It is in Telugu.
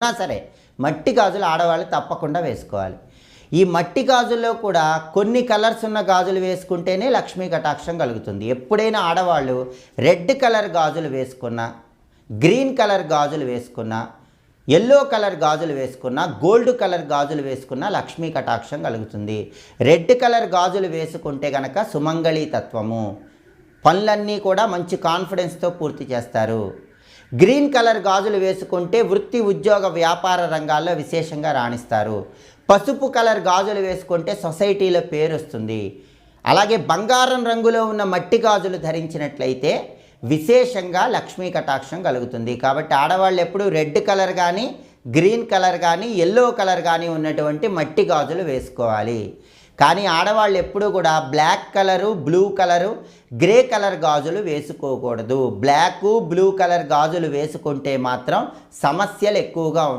ఉన్నా సరే. మట్టి గాజులు ఆడవాళ్ళు తప్పకుండా వేసుకోవాలి. ఈ మట్టి గాజుల్లో కూడా కొన్ని కలర్స్ ఉన్న గాజులు వేసుకుంటేనే లక్ష్మీ కటాక్షం కలుగుతుంది. ఎప్పుడైనా ఆడవాళ్ళు రెడ్ కలర్ గాజులు వేసుకున్నా గ్రీన్ కలర్ గాజులు వేసుకున్నా ఎల్లో కలర్ గాజులు వేసుకున్నా గోల్డ్ కలర్ గాజులు వేసుకున్నా లక్ష్మీ కటాక్షం కలుగుతుంది. రెడ్ కలర్ గాజులు వేసుకుంటే కనుక సుమంగళి తత్వము. పనులన్నీ కూడా మంచి కాన్ఫిడెన్స్తో పూర్తి చేస్తారు. గ్రీన్ కలర్ గాజులు వేసుకుంటే వృత్తి ఉద్యోగ వ్యాపార రంగాల్లో విశేషంగా రాణిస్తారు. పసుపు కలర్ గాజులు వేసుకుంటే సొసైటీలో పేరు వస్తుంది అలాగే బంగారం రంగులో ఉన్న మట్టి గాజులు ధరించినట్లయితే విశేషంగా లక్ష్మీ కటాక్షం కలుగుతుంది. కాబట్టి ఆడవాళ్ళు ఎప్పుడు రెడ్ కలర్ కానీ గ్రీన్ కలర్ కానీ ఎల్లో కలర్ కానీ ఉన్నటువంటి మట్టి గాజులు వేసుకోవాలి. కానీ ఆడవాళ్ళు ఎప్పుడూ కూడా black colour blue colour grey colour గాజులు వేసుకోకూడదు. బ్లాక్ బ్లూ కలర్ గాజులు వేసుకుంటే మాత్రం సమస్యలు ఎక్కువగా ఉంటాయి